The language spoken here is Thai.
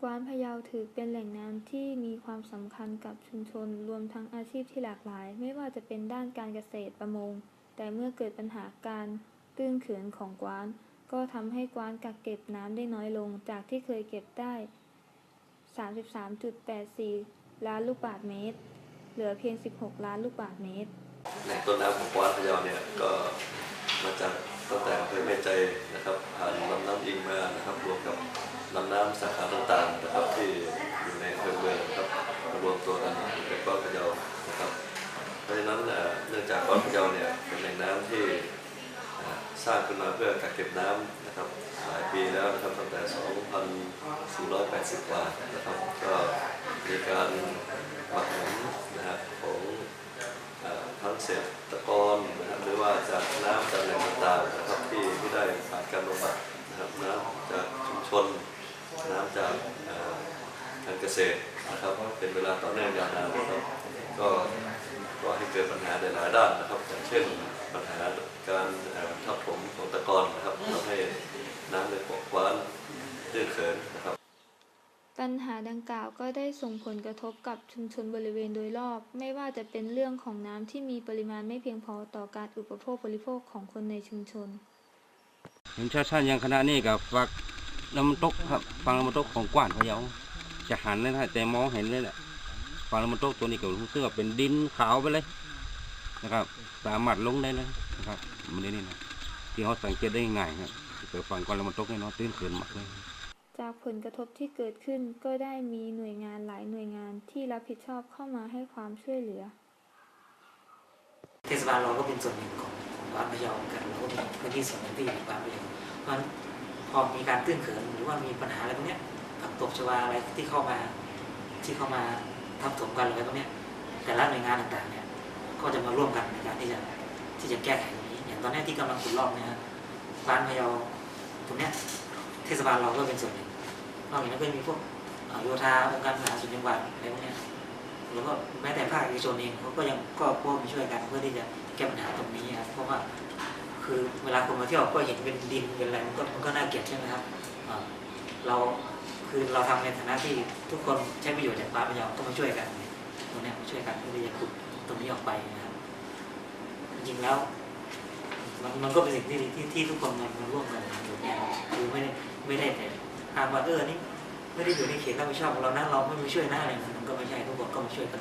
กวานพะเยาถือเป็นแหล่งน้ำที่มีความสำคัญกับชุมชน รวมทั้งอาชีพที่หลากหลาย ไม่ว่าจะเป็นด้านการเกษตรประมง แต่เมื่อเกิดปัญหาการตื้นเขินของกวาน ก็ทำให้กวานกักเก็บน้ำได้น้อยลงจากที่เคยเก็บได้ 33.84 ล้านลูกบาศก์เมตร เหลือเพียง 16 ล้านลูกบาศก์เมตรแหล่งต้นน้ำของกวานพะเยาเนี่ยก็มาจากตั้งแต่อำเภอแม่ใจนะครับผ่านลำน้ำอิงมานะครับรวมกับลำน้ำสาขาต่างๆนะครับที่อยู่ในอำเภอเมืองนะครับมารวมตัวกันเป็นกวานพะเยานะครับ เพราะฉะนั้นเนื่องจากกวานพะเยาเนี่ยเป็นแหล่งน้ำที่สร้างขึ้นมาเพื่อกักเก็บน้ำนะครับหลายปีแล้วนะครับตั้งแต่ 2,480 กว่านะครับ ก็มีการหมักหมมนะครับของทั้งเศรษฐกรนนะครับหรือว่าจากน้ำจากแหล่งต่างๆนะครับที่ที่ได้ผ่านการบำบัดนะครับน้ำจากชุมชนน้ำจากเอ่อการเกษตร นะครับเป็นเวลาต่อเนื่องยาวนานนะครับก็ก่อให้เกิดปัญหาในหลายด้านนะครับอย่างเช่นปัญหาการเอ่อทับถมของตะกอนนะครับทำให้น้ำในปกว้านตื้นเขินนะครับ ปัญหาดังกล่าวก็ได้ส่งผลกระทบกับชุมชนบริเวณโดยรอบ ไม่ว่าจะเป็นเรื่องของน้ำที่มีปริมาณไม่เพียงพอต่อการอุปโภคบริโภคของคนในชุมชนเห็นชาติชาติยังคณะนี้กับฝักน้ำมันตกครับฟังน้ำมันตกของกว้านพะเยา จะหันเลยนะแต่มองเห็นเลยแหละฟังน้ำมันตกตัวนี้ก็รู้สึกว่าเป็นดินขาวไปเลยนะครับ สามารถลงได้เลยนะครับมันนี่นะที่เขาสังเกตได้ง่ายครับเกิดฟังก่อนน้ำมันตกเนี่ยเนาะตื้นเขินมากเลยจากผลกระทบที่เกิดขึ้นก็ได้มีหน่วยงานหลายหน่วยงานที่รับผิดชอบเข้ามาให้ความช่วยเหลือ เทศบาลเราก็เป็นส่วนหนึ่งของของบ้านพะเยาเหมือนกันเราก็มีพื้นที่ส่วนหนึ่งที่อยู่ในบ้านพะเยาเพราะฉะนั้นพอมีการตื้นเขินหรือว่ามีปัญหาอะไรพวกเนี้ย ผักตบชวาอะไรที่เข้ามาที่เข้ามาทับถมกันอะไรพวกเนี้ยแต่ละหน่วยงานต่างๆเนี่ยก็จะมาร่วมกันในการที่จะที่จะแก้ไขตรงนี้อย่างตอนนี้ที่กำลังขุดลอกเนี่ยฮะบ้านพะเยาตรงเนี้ยเทศบาลเราก็เป็นส่วนหนึ่งนอกจากนั้นก็มีพวกโยธาองค์การบริหาส่วนจังหวัดอะไรพวกเนี้ยแล้วก็แม้แต่ภาคเอกชนเองเขาก็ยังก็ร่วมช่วยกันเพื่อที่จะแก้ปัญหาตรงนี้ครับเพราะว่าคือเวลาคนมาเที่ยวก็เห็นเป็นดินเป็นอะไรมันก็มันก็น่าเกลียดใช่ไหมครับเรา คือเราทำในฐานะที่ทุกคนใช้ประโยชน์จากควาพะเยาต้องมาช่วยกันตรงนี้มาช่วยกันเพื่อที่จะขุดตรงนี้ออกไปนะครับจริงแล้ว มันมันก็เป็นสิ่งที่ที่ที่ทุกคนมันมันร่วมกันอยู่เนี่ยคือไม่ได้ไม่ได้แต่หางว่าเออนี่ไม่ได้อยู่ในเขตรับผิดชอบของเรานะเราไม่มาช่วยหน้าอะไรมันก็ไม่ใช่ทุกคนก็มาช่วยกัน